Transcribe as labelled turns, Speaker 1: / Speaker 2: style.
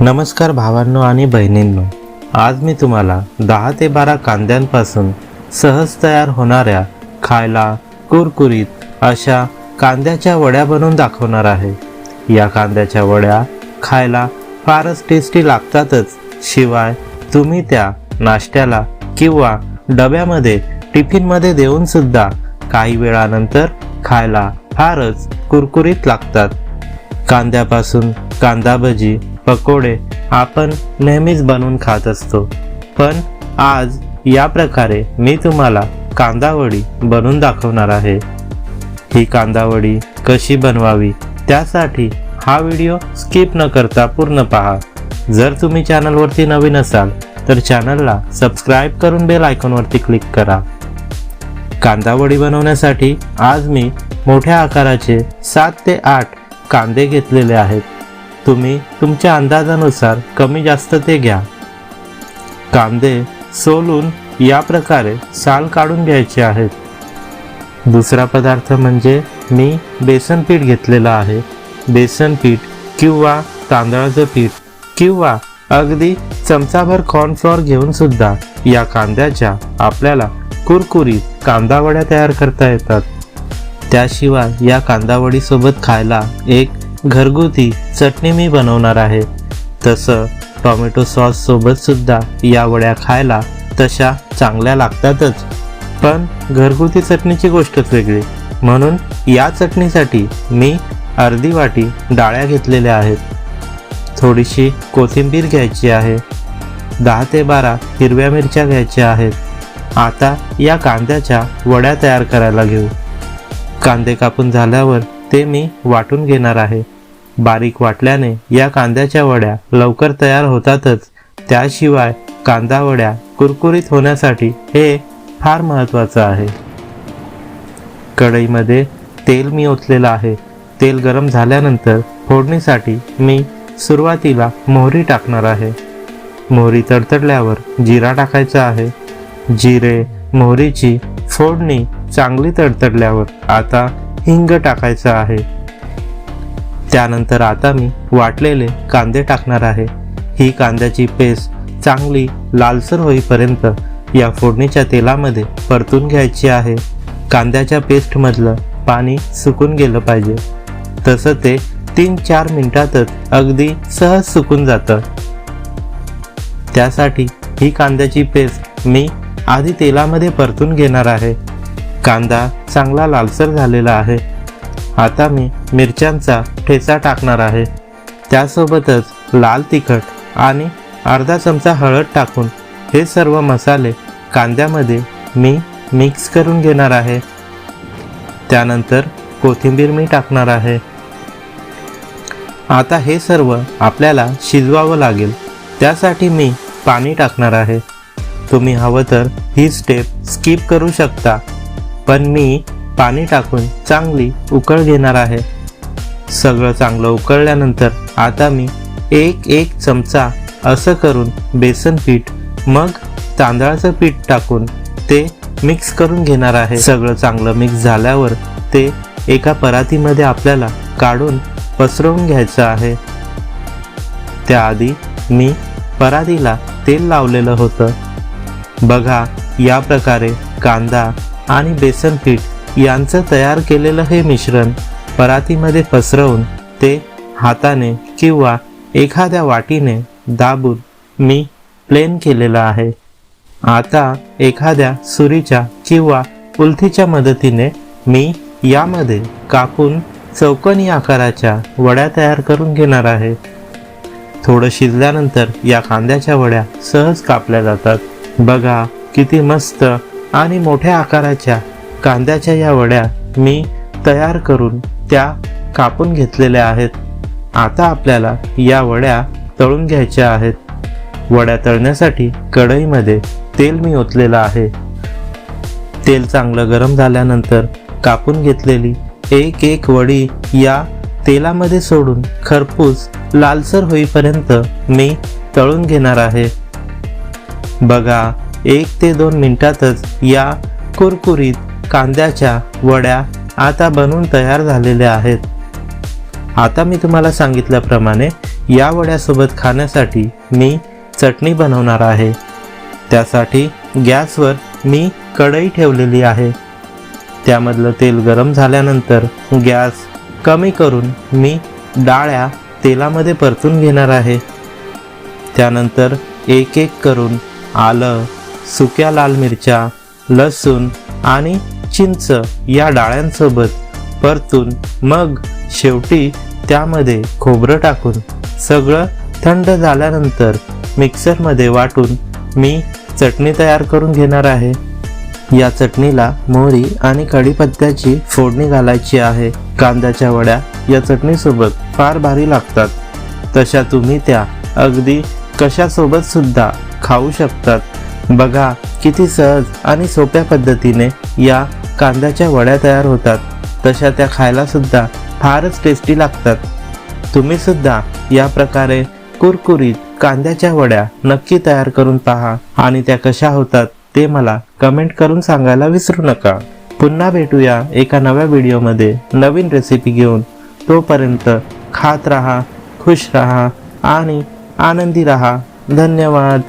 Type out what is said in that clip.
Speaker 1: नमस्कार भावांनो आणि बहिणींनो. आज मी तुम्हाला दहा ते बारा कांद्यांपासून सहज तयार होणाऱ्या खायला कुरकुरीत अशा कांद्याच्या वड्या बनवून दाखवणार आहे. या कांद्याच्या वड्या खायला फारच टेस्टी लागतातच. शिवाय तुम्ही त्या नाश्त्याला किंवा डब्यामध्ये टिफिनमध्ये देऊन सुद्धा काही वेळानंतर खायला फारच कुरकुरीत लागतात. कांद्यापासून कांदा भजी पकोडे आपण नेहमीच बनवून खात असतो. पण आज या प्रकारे मी तुम्हाला कांदावडी बनवून दाखवणार आहे. ही कांदावडी कशी बनवावी त्यासाठी हा व्हिडिओ स्किप न करता पूर्ण पहा. जर तुम्ही चॅनलवरती नवीन असाल तर चॅनलला सबस्क्राईब करून बेल आयकॉनवरती क्लिक करा. कांदावडी बनवण्यासाठी आज मी मोठ्या आकाराचे सात ते आठ कांदे घेतलेले आहेत. तुम्ही तुमच्या अंदाजानुसार कमी जास्त ते घ्या. कांदे सोलून या प्रकारे साल काढून घ्यायचे आहेत. दुसरा पदार्थ म्हणजे मी बेसन पीठ घेतलेलं आहे. बेसन पीठ किंवा तांदळाचं पीठ किंवा अगदी चमचाभर कॉर्नफ्लॉर घेऊन सुद्धा या कांद्याच्या आपल्याला कुरकुरीत कांदावड्या तयार करता येतात. त्याशिवाय या कांदावडीसोबत खायला एक घरगुती चटणी मी बनवणार आहे. तसं टॉमॅटो सॉस सोबत सुद्धा या वड्या खायला तशा चांगल्या लागतातच. पण घरगुती चटणीची गोष्टच वेगळी. म्हणून या चटणीसाठी मी अर्धी वाटी डाळ्या घेतलेल्या आहेत. थोडीशी कोथिंबीर घ्यायची आहे. दहा ते बारा हिरव्या मिरच्या घ्यायच्या आहेत. आता या कांद्याच्या वड्या तयार करायला घेऊ. कांदे कापून झाल्यावर ते मी वाटून घेणार आहे. बारीक वाटल्याने या कांद्याच्या वड्या लवकर तयार होतातच. त्याशिवाय कांदा वड्या कुरकुरीत होण्यासाठी हे फार महत्त्वाचं आहे. कढईमध्ये तेल मी ओतलेलं आहे. तेल गरम झाल्यानंतर फोडणीसाठी मी सुरुवातीला मोहरी टाकणार आहे. मोहरी तडतडल्यावर जिरा टाकायचा आहे. जिरे मोहरीची फोडणी चांगली तडतडल्यावर आता हिंग टाकायचं आहे. त्यानंतर आता मी वाटलेले कांदे टाकणार आहे. ही कांद्याची पेस्ट चांगली लालसर होईपर्यंत या फोडणीच्या तेलामध्ये परतून घ्यायची आहे. कांद्याच्या पेस्टमधलं पाणी सुकून गेलं पाहिजे. तसं ते तीन चार मिनिटातच अगदी सहज सुकून जातं. त्यासाठी ही कांद्याची पेस्ट मी आधी तेलामध्ये परतून घेणार आहे. कांदा चांगला लालसर झालेला आहे. आता मी मिरच्यांचा ठेचा टाकणार आहे. त्यासोबतच लाल तिखट आणि अर्धा चमचा हळद टाकून हे सर्व मसाले कांद्यामध्ये मी मिक्स करून घेणार आहे. त्यानंतर कोथिंबीर मी टाकणार आहे. आता हे सर्व आपल्याला शिजवावं लागेल. त्यासाठी मी पाणी टाकणार आहे. तुम्ही हवं तर ही स्टेप स्किप करू शकता. पण मी पाणी टाकून चांगली उकळ घेणार आहे. सगळं चांगलं उकळल्यानंतर आता मी एक एक चमचा असं करून बेसन पीठ मग तांदळाचं पीठ टाकून ते मिक्स करून घेणार आहे. सगळं चांगलं मिक्स झाल्यावर ते एका परातीमध्ये आपल्याला काढून पसरवून घ्यायचं आहे. त्याआधी मी परातीला तेल लावलेलं होतं. बघा या प्रकारे कांदा आणि बेसन पीठ यांचं तयार केलेलं हे मिश्रण परातीमध्ये पसरवून ते हाताने किंवा एखाद्या वाटीने दाबून मी प्लेन केलेलं आहे. आता एखाद्या सुरीच्या किंवा उलथीच्या मदतीने मी यामध्ये कापून चौकनी आकाराच्या वड्या तयार करून घेणार आहे. थोडं शिजल्यानंतर या कांद्याच्या वड्या सहज कापल्या जातात. बघा किती मस्त आणि मोठ्या आकाराच्या कांद्याच्या या वड्या मी तयार करून त्या कापून घेतलेल्या आहेत. आता आपल्याला या वड्या तळून घ्यायच्या आहेत. वड्या तळण्यासाठी कढईमध्ये तेल मी ओतलेलं आहे. तेल चांगलं गरम झाल्यानंतर कापून घेतलेली एक एक वडी या तेलामध्ये सोडून खरपूस लालसर होईपर्यंत मी तळून घेणार आहे. बघा एक ते दोन मिनिटातच या कुरकुरीत कांद्याच्या वड्या आता बनवून तयार झालेल्या आहेत. आता मी तुम्हाला सांगितल्याप्रमाणे या वड्यासोबत खाण्यासाठी मी चटणी बनवणार आहे. त्यासाठी गॅसवर मी कढई ठेवलेली आहे. त्यामधलं तेल गरम झाल्यानंतर गॅस कमी करून मी डाळ्या तेलामध्ये परतून घेणार आहे. त्यानंतर एक एक करून आलं सुक्या लाल मिरच्या लसूण आणि चिंच या डाळ्यांसोबत परतून मग शेवटी त्यामध्ये खोबरं टाकून सगळं थंड झाल्यानंतर मिक्सरमध्ये वाटून मी चटणी तयार करून घेणार आहे. या चटणीला मोहरी आणि कढीपत्त्याची फोडणी घालायची आहे. कांद्याच्या वड्या या चटणीसोबत फार भारी लागतात. तशा तुम्ही त्या अगदी कशासोबत सुद्धा खाऊ शकतात. बघा किती सहज आणि सोप्या पद्धतीने या कांद्याच्या वड्या तयार होतात. तशा त्या खायला सुद्धा फारच टेस्टी लागतात. तुम्ही सुद्धा या प्रकारे कुरकुरीत कांद्याच्या वड्या नक्की तयार करून पहा आणि त्या कशा होतात ते मला कमेंट करून सांगायला विसरू नका. पुन्हा भेटूया एका नव्या व्हिडिओमध्ये नवीन रेसिपी घेऊन. तोपर्यंत खात राहा खुश राहा आणि आनंदी राहा. धन्यवाद.